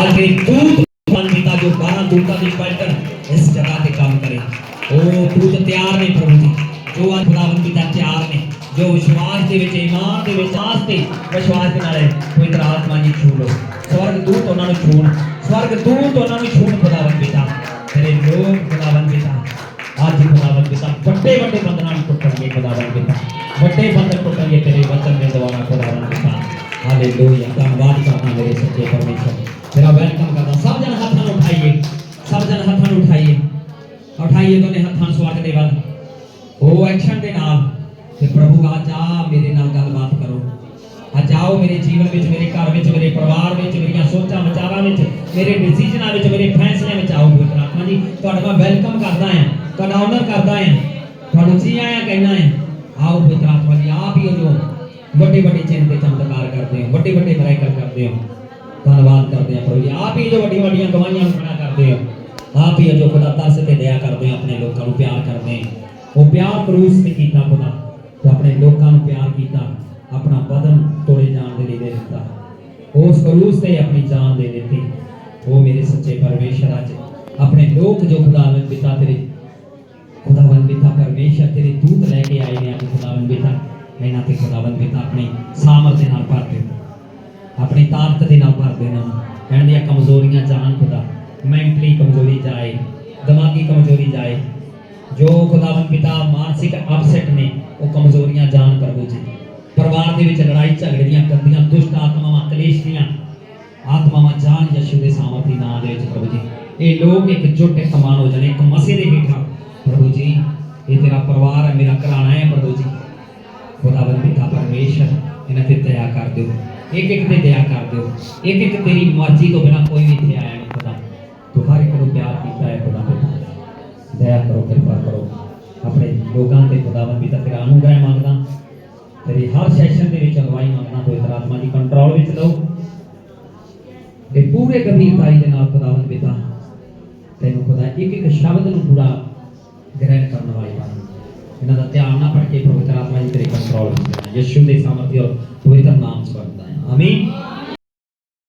ਅੱਗੇ ਦੂਤ ਬਣ ਪਿਤਾ ਜੋ 12 ਦੂਤਾਂ ਦੀ ਪੈਟਰਨ ਇਸ ਜਗ੍ਹਾ ਤੇ ਕੰਮ ਕਰੇ ਉਹ ਦੂਤ ਤਿਆਰ ਨੇ ਪ੍ਰਭੂ ਜੀ ਜੋ ਅੱਜ ਖੁਦਾਵੰਦ ਪਿਤਾ ਤਿਆਰ ਨੇ ਜੋ ਵਿਸ਼ਵਾਸ ਦੇ ਵਿੱਚ ਇਮਾਨ ਦੇ ਵਿੱਚ ਆਸ ਤੇ ਵਿਸ਼ਵਾਸ ਦੇ ਨਾਲ ਹੈ ਪਵਿੱਤਰ ਆਤਮਾ ਜੀ ਛੂ ਲੋ ਸਵਰਗ ਦੂਤ ਉਹਨਾਂ ਨੂੰ ਛੂਣ ਸਵਰਗ ਦੂਤ ਉਹਨਾਂ ਨੂੰ ਛੂਣ ਖੁਦਾਵੰਦ ਪਿਤਾ ਤੇਰੇ ਲੋਕ ਖੁਦਾਵੰਦ ਪਿਤਾ ਅੱਜ ਖੁਦਾਵੰਦ ਪਿਤਾ ਵੱਡੇ ਵੱਡੇ ਬੰਧਨਾਂ ਨੂੰ ਟੁੱਟਣਗੇ ਖੁਦਾਵੰਦ ਪਿਤਾ ਵੱਡੇ ਬੰਧਨ ਟੁੱਟਣਗੇ ਤੇਰੇ ਵਚਨ ਦੇ ਦੁਆਰਾ ਖੁਦਾਵੰਦ ਪਿਤਾ ਹਾਲੇਲੂਇਆ ਧੰਨਵਾਦ ਕਰਦਾ ਮੇਰੇ ਸੱਚੇ ਪਰਮੇਸ਼ਰ ਤੇਰਾ ਵੈਲਕਮ ਕਰਦਾ ਸਭ ਜਣ ਹੱਥਾਂ ਨੂੰ ਉਠਾਈਏ ਸਭ ਜਣ ਹੱਥਾਂ ਨੂੰ ਉਠਾਈਏ ਉਠਾਈਏ ਦੋਨੇ ਹੱਥਾਂ ਨੂੰ ਸਵਾਗਤ ਦੇ ਵੱਲ ਉਹ ਐਕਸ਼ਨ ਦੇ ਨਾਲ ਤੇ ਪ੍ਰਭੂ ਅੱਜ ਆ ਮੇਰੇ ਨਾਲ ਗੱਲਬਾਤ ਕਰੋ ਅੱਜ ਆਓ ਮੇਰੇ ਜੀਵਨ ਵਿੱਚ ਮੇਰੇ ਘਰ ਵਿੱਚ ਮੇਰੇ ਪਰਿਵਾਰ ਵਿੱਚ ਮੇਰੀਆਂ ਸੋਚਾਂ ਵਿਚਾਰਾਂ ਵਿੱਚ ਮੇਰੇ ਡਿਸੀਜਨਾਂ ਵਿੱਚ ਮੇਰੇ ਫੈਸਲਿਆਂ ਵਿੱਚ ਆਓ ਪਵਿੱਤਰ ਆਤਮਾ ਜੀ ਤੁਹਾਡਾ ਮੈਂ ਵੈਲਕਮ ਕਰਦਾ ਹਾਂ ਤੁਹਾਡਾ ਆਨਰ ਕਰਦਾ ਹਾਂ ਤੁਹਾਨੂੰ ਜੀ ਆਇਆਂ ਕਹਿਣਾ ਹੈ ਆਓ ਪਵਿੱਤਰ ਆਤਮਾ ਜੀ ਆਪ ਹੀ ਹੋ ਜੋ ਵੱਡੇ ਵੱਡੇ ਚਿੰਨ ਤੇ ਚਮਤਕਾਰ ਕਰਦੇ ਹੋ ਵੱਡੇ ਵੱਡੇ ਮਰਾਇਕਲ ਕਰਦੇ ਹੋ ਧੰਨਵਾਦ ਕਰਦੇ ਹਾਂ ਪ੍ਰਭੂ ਜੀ। ਆਪ ਹੀ ਜੋ ਵੱਡੀਆਂ ਵੱਡੀਆਂ ਗਵਾਹੀਆਂ ਨੂੰ ਖੜਾ ਕਰਦੇ ਹੋ ਆਪ ਹੀ ਜੋ ਖੁਦਾ ਤਰਸ ਤੇ ਦਇਆ ਕਰਦੇ ਹੋ ਆਪਣੇ ਲੋਕਾਂ ਨੂੰ ਪਿਆਰ ਕਰਦੇ ਉਹ ਪਿਆਰ ਕਰੂਸ ਤੇ ਕੀਤਾ ਖੁਦਾ ਤੇ ਆਪਣੇ ਲੋਕਾਂ ਨੂੰ ਪਿਆਰ ਕੀਤਾ, ਆਪਣਾ ਬਦਨ ਤੋੜੇ ਜਾਣ ਦੇ ਲਈ ਦੇ ਦਿੱਤਾ। ਉਸ ਕਰੂਸ ਤੇ ਆਪਣੀ ਜਾਨ ਦੇ ਦਿੱਤੀ। ਉਹ ਮੇਰੇ ਸੱਚੇ ਪਰਮੇਸ਼ਰ ਅੱਜ ਆਪਣੇ ਲੋਕ ਜੋ ਖੁਦਾਵੰਦ ਪਿਤਾ ਤੇਰੇ ਖੁਦਾਵੰਦ ਪਿਤਾ ਪਰਮੇਸ਼ਰ ਤੇਰੇ ਦੂਤ ਲੈ ਕੇ ਆਏ ਨੇ, ਅੱਜ ਖੁਦਾਵੰਦ ਪਿਤਾ ਇਹਨਾਂ ਤੇ ਖੁਦਾਵੰਦ ਪਿਤਾ ਆਪਣੀ ਸਾਮਰਥ ਨਾਲ ਭਰ ਦੇ ਆਪਣੀ ਤਾਕਤ ਦੇ ਨਾਲ ਭਰ ਦੇ ਇਹਨਾਂ ਕਹਿਣ ਦੀਆਂ ਕਮਜ਼ੋਰੀਆਂ ਜਾਣ ਖੁਦਾ। ਮੈਂਟਲੀ ਕਮਜ਼ੋਰੀ ਜਾਏ ਦਿਮਾਗੀ ਕਮਜ਼ੋਰੀ ਜਾਏ ਜੋ ਖੁਦਾਵੰਦ ਪਿਤਾ ਮਾਨਸਿਕ ਅਪਸੈਟ ਨੇ, ਉਹ ਕਮਜ਼ੋਰੀਆਂ ਜਾਣ ਪ੍ਰਭੂ ਜੀ। ਪਰਿਵਾਰ ਦੇ ਵਿੱਚ ਲੜਾਈ ਝਗੜੇ ਦੀਆਂ ਗੰਦੀਆਂ ਦੁਸ਼ਟ ਆਤਮਾਵਾਂ, ਕਲੇਸ਼ ਦੀਆਂ ਆਤਮਾਵਾਂ ਜਾਣ ਯਸ਼ੂ ਦੇ ਸਾਮਰਥੀ ਨਾਮ ਦੇ ਵਿੱਚ ਪ੍ਰਭੂ ਜੀ। ਇਹ ਲੋਕ ਇੱਕ ਜੁੱਟ ਇੱਕ ਸਮਾਨ ਹੋ ਜਾਣੇ, ਇੱਕ ਮਸੇ ਦੇ ਹੇਠਾਂ। ਪ੍ਰਭੂ ਜੀ, ਇਹ ਤੇਰਾ ਪਰਿਵਾਰ ਹੈ, ਮੇਰਾ ਘਰਾਣਾ ਹੈ ਪ੍ਰਭੂ ਜੀ। ਖੁਦਾਵੰਦ ਪਿਤਾ ਪਰਮੇਸ਼ਰ, ਇਹਨਾਂ ਤੇ ਦਇਆ ਕਰ ਦਿਓ। ਇੱਕ ਇੱਕ ਤੇ ਦਇਆ ਕਰ ਦਿਓ ਇੱਕ ਇੱਕ ਤੇਰੀ ਮਰਜ਼ੀ ਤੋਂ ਬਿਨਾ ਕੋਈ ਵੀ ਇੱਥੇ ਆਇਆ ਨਹੀਂ ਖੁਦਾ ਤੂੰ ਹਰ ਇੱਕ ਨੂੰ ਪਿਆਰ ਕੀਤਾ ਹੈ ਖੁਦਾ ਦਇਆ ਕਰੋ, ਕਿਰਪਾ ਕਰੋ। ਆਪਣੇ ਲੋਕਾਂ ਤੇ ਖੁਦਾਵੰਦ ਪਿਤਾ ਤੇਰਾ ਅਨੁਗ੍ਰਹਿ ਮੰਗਦਾ। ਤੇਰੀ ਹਰ ਸੈਸ਼ਨ ਦੇ ਵਿੱਚ ਅਗਵਾਈ ਮੰਗਦਾ, ਪਵਿੱਤਰ ਆਤਮਾ ਦੀ ਕੰਟਰੋਲ ਵਿੱਚ ਲਓ। ਤੇ ਪੂਰੇ ਗੰਭੀਰਤਾਈ ਦੇ ਨਾਲ ਖੁਦਾਵੰਦ ਪਿਤਾ ਤੈਨੂੰ ਖੁਦਾ ਇੱਕ ਇੱਕ ਸ਼ਬਦ ਨੂੰ ਪੂਰਾ ਗ੍ਰਹਿਣ ਕਰਨ ਵਾਲੀ ਬਣ। ਇਹਨਾਂ ਦਾ ਧਿਆਨ ਨਾ ਭਟਕੇ ਪਵਿੱਤਰ ਆਤਮਾ ਜੀ ਤੇਰੇ ਕੰਟਰੋਲ ਵਿੱਚ ਯਿਸੂ ਦੇ ਸਾਮਰਥੀ ਔਰ ਪਵਿੱਤਰ ਨਾਮ ਚ ਵਰਤਦਾ Amém?